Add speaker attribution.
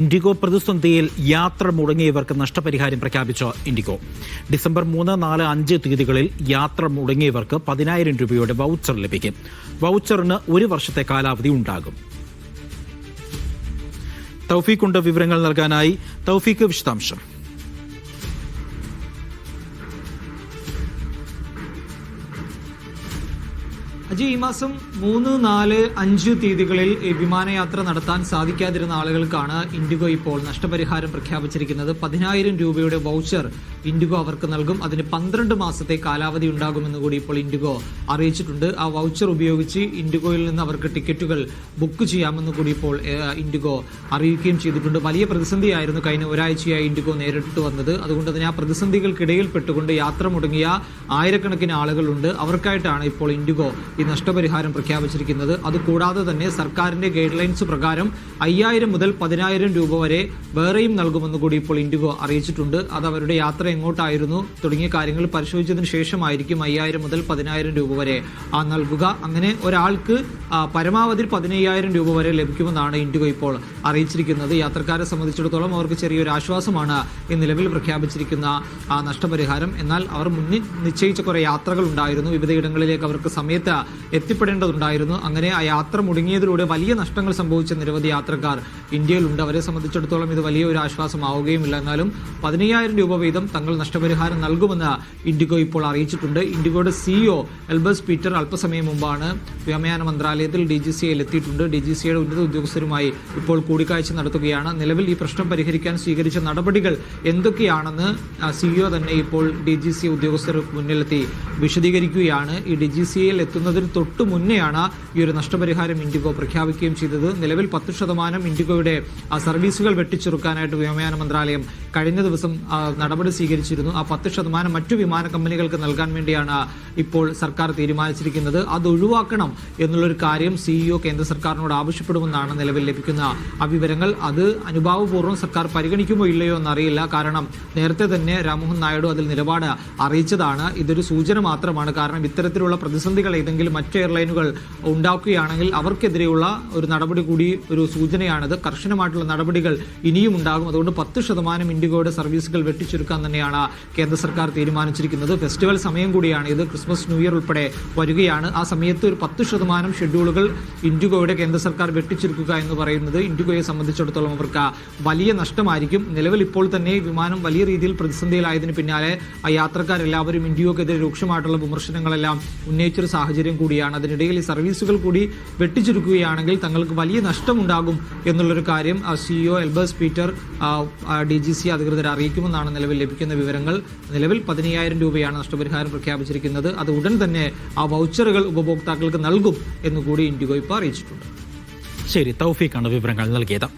Speaker 1: IndiGo പ്രതിസന്ധിയിൽ യാത്ര മുടങ്ങിയവർക്ക് നഷ്ടപരിഹാരം പ്രഖ്യാപിച്ച ഇൻഡിഗോ. ഡിസംബർ മൂന്ന് നാല് അഞ്ച് തീയതികളിൽ യാത്ര മുടങ്ങിയവർക്ക് പതിനായിരം രൂപയുടെ വൗച്ചർ ലഭിക്കും. വൗച്ചറിന് ഒരു വർഷത്തെ കാലാവധി ഉണ്ടാകും. തൗഫീഖ് ഉണ്ട് വിവരങ്ങൾ നൽകാനായി. തൗഫീഖ് വിശദാംശം.
Speaker 2: അജി ഈ മാസം മൂന്ന് നാല് അഞ്ച് തീയതികളിൽ വിമാനയാത്ര നടത്താൻ സാധിക്കാതിരുന്ന ആളുകൾക്കാണ് ഇൻഡിഗോ ഇപ്പോൾ നഷ്ടപരിഹാരം പ്രഖ്യാപിച്ചിരിക്കുന്നത്. പതിനായിരം രൂപയുടെ വൗച്ചർ ഇൻഡിഗോ അവർക്ക് നൽകും. അതിന് പന്ത്രണ്ട് മാസത്തെ കാലാവധി ഉണ്ടാകുമെന്ന് കൂടി ഇപ്പോൾ ഇൻഡിഗോ അറിയിച്ചിട്ടുണ്ട്. ആ വൗച്ചർ ഉപയോഗിച്ച് ഇൻഡിഗോയിൽ നിന്ന് അവർക്ക് ടിക്കറ്റുകൾ ബുക്ക് ചെയ്യാമെന്ന് കൂടി ഇപ്പോൾ ഇൻഡിഗോ അറിയിക്കുകയും ചെയ്തിട്ടുണ്ട്. വലിയ പ്രതിസന്ധിയായിരുന്നു കഴിഞ്ഞ ഒരാഴ്ചയായി ഇൻഡിഗോ നേരിട്ട് വന്നത്. അതുകൊണ്ട് തന്നെ ആ പ്രതിസന്ധികൾക്കിടയിൽ പെട്ടുകൊണ്ട് യാത്ര മുടങ്ങിയ ആയിരക്കണക്കിന് ആളുകളുണ്ട്. അവർക്കായിട്ടാണ് ഇപ്പോൾ ഇൻഡിഗോ ഈ നഷ്ടപരിഹാരം പ്രഖ്യാപിച്ചിരിക്കുന്നത്. അതുകൂടാതെ തന്നെ സർക്കാരിന്റെ ഗൈഡ് ലൈൻസ് പ്രകാരം അയ്യായിരം മുതൽ പതിനായിരം രൂപ വരെ വേറെയും നൽകുമെന്ന് കൂടി ഇപ്പോൾ ഇൻഡിഗോ അറിയിച്ചിട്ടുണ്ട്. അത് അവരുടെ യാത്ര എങ്ങോട്ടായിരുന്നു? തുടങ്ങിയ കാര്യങ്ങൾ പരിശോധിച്ചതിന് ശേഷമായിരിക്കും അയ്യായിരം മുതൽ പതിനായിരം രൂപ വരെ ആ നൽകുക. അങ്ങനെ ഒരാൾക്ക് പരമാവധി പതിനയ്യായിരം രൂപ വരെ ലഭിക്കുമെന്നാണ് ഇൻഡിഗോ ഇപ്പോൾ അറിയിച്ചിരിക്കുന്നത്. യാത്രക്കാരെ സംബന്ധിച്ചിടത്തോളം അവർക്ക് ചെറിയൊരു ആശ്വാസമാണ് ഈ നിലവിൽ പ്രഖ്യാപിച്ചിരിക്കുന്ന ആ നഷ്ടപരിഹാരം. എന്നാൽ അവർ മുന്നിൽ നിശ്ചയിച്ച കുറേ യാത്രകൾ ഉണ്ടായിരുന്നു. വിവിധയിടങ്ങളിലേക്ക് അവർക്ക് സമയത്ത് എത്തിപ്പെടേണ്ടതുണ്ടായിരുന്നു. അങ്ങനെ ആ യാത്ര മുടങ്ങിയതിലൂടെ വലിയ നഷ്ടങ്ങൾ സംഭവിച്ച നിരവധി യാത്രക്കാർ ഇന്ത്യയിലുണ്ട്. അവരെ സംബന്ധിച്ചിടത്തോളം ഇത് വലിയ ഒരു ആശ്വാസമാവുകയുമില്ല. എന്നാലും പതിനയ്യായിരം രൂപ വീതം തങ്ങൾ നഷ്ടപരിഹാരം നൽകുമെന്ന് ഇൻഡിഗോ ഇപ്പോൾ അറിയിച്ചിട്ടുണ്ട്. ഇൻഡിഗോയുടെ സിഇഒ എൽബസ് പീറ്റർ അല്പസമയം മുമ്പാണ് വ്യോമയാന മന്ത്രാലയത്തിൽ ഡി ജി സി എത്തിയിട്ടുണ്ട്. ഡി ജി സിയുടെ ഉന്നത ഉദ്യോഗസ്ഥരുമായി ഇപ്പോൾ കൂടിക്കാഴ്ച നടത്തുകയാണ്. നിലവിൽ ഈ പ്രശ്നം പരിഹരിക്കാൻ സ്വീകരിച്ച നടപടികൾ എന്തൊക്കെയാണെന്ന് സിഇഒ തന്നെ ഇപ്പോൾ ഡി ജി സി ഉദ്യോഗസ്ഥർ മുന്നിലെത്തി വിശദീകരിക്കുകയാണ്. ഈ ഡി ജി സിയിൽ എത്തുന്നതിന് തൊട്ടു മുന്നെയാണ് ഈ ഒരു നഷ്ടപരിഹാരം ഇൻഡിഗോ പ്രഖ്യാപിക്കുകയും ചെയ്തത്. നിലവിൽ പത്ത് ശതമാനം ഇൻഡിഗോയുടെ സർവീസുകൾ വെട്ടിച്ചുറുക്കാനായിട്ട് വ്യോമയാന മന്ത്രാലയം കഴിഞ്ഞ ദിവസം നടപടി സ്വീകരിച്ചിരുന്നു. ആ പത്ത് ശതമാനം മറ്റു വിമാന കമ്പനികൾക്ക് നൽകാൻ വേണ്ടിയാണ് ഇപ്പോൾ സർക്കാർ തീരുമാനിച്ചിരിക്കുന്നത്. അത് ഒഴിവാക്കണം എന്നുള്ളൊരു കാര്യം സിഇഒ കേന്ദ്ര സർക്കാരിനോട് ആവശ്യപ്പെടുമെന്നാണ് നിലവിൽ ലഭിക്കുന്ന ആ വിവരങ്ങൾ. അത് അനുഭാവപൂർവം സർക്കാർ പരിഗണിക്കുമോ ഇല്ലയോ എന്നറിയില്ല. കാരണം നേരത്തെ തന്നെ രാംമോഹൻ നായിഡു അതിൽ നിലപാട് അറിയിച്ചതാണ്. ഇതൊരു സൂചന മാത്രമാണ്. കാരണം ഇത്തരത്തിലുള്ള പ്രതിസന്ധികൾ ഏതെങ്കിലും മറ്റ് എയർലൈനുകൾ ഉണ്ടാക്കുകയാണെങ്കിൽ അവർക്കെതിരെയുള്ള ഒരു നടപടി കൂടി ഒരു സൂചനയാണിത്. കർശനമായിട്ടുള്ള നടപടികൾ ഇനിയും ഉണ്ടാകും. അതുകൊണ്ട് പത്ത് ശതമാനം ഇൻഡിഗോയുടെ സർവീസുകൾ വെട്ടിച്ചുരുക്കാൻ തന്നെയാണ് കേന്ദ്ര സർക്കാർ തീരുമാനിച്ചിരിക്കുന്നത്. ഫെസ്റ്റിവൽ സമയം കൂടിയാണ് ഇത്. ക്രിസ്മസ് ന്യൂ ഇയർ ഉൾപ്പെടെ വരികയാണ്. ആ സമയത്ത് ഒരു പത്ത് ശതമാനം ഷെഡ്യൂളുകൾ ഇൻഡിഗോയുടെ കേന്ദ്ര സർക്കാർ വെട്ടിച്ചുരുക്കുക എന്ന് പറയുന്നത് ഇൻഡിഗോയെ സംബന്ധിച്ചിടത്തോളം അവർക്ക് വലിയ നഷ്ടമായിരിക്കും. നിലവിൽ ഇപ്പോൾ തന്നെ വിമാനം വലിയ രീതിയിൽ പ്രതിസന്ധിയിലായതിന് പിന്നാലെ ആ യാത്രക്കാരെല്ലാവരും ഇൻഡിഗോക്കെതിരെ രൂക്ഷമായിട്ടുള്ള വിമർശനങ്ങളെല്ലാം ഉന്നയിച്ചൊരു സാഹചര്യം കൂടിയാണ്. അതിനിടയിൽ ഈ സർവീസുകൾ കൂടി വെട്ടിച്ചുരുക്കുകയാണെങ്കിൽ തങ്ങൾക്ക് വലിയ നഷ്ടമുണ്ടാകും എന്നുള്ളൊരു കാര്യം CEO Elbers Peter D G C അധികൃതരെ അറിയിക്കുമെന്നാണ് നിലവിൽ ലഭിക്കുന്ന വിവരങ്ങൾ. നിലവിൽ പതിനയ്യായിരം രൂപയാണ് നഷ്ടപരിഹാരം പ്രഖ്യാപിച്ചിരിക്കുന്നത്. അത് ഉടൻ തന്നെ ആ വൗച്ചറുകൾ ഉപഭോക്താക്കൾക്ക് നൽകും എന്നുകൂടി ഇൻഡിഗോ ഇപ്പോൾ അറിയിച്ചിട്ടുണ്ട്.
Speaker 1: ശരി തൗഫീഖാണ് വിവരങ്ങൾ നൽകിയത്.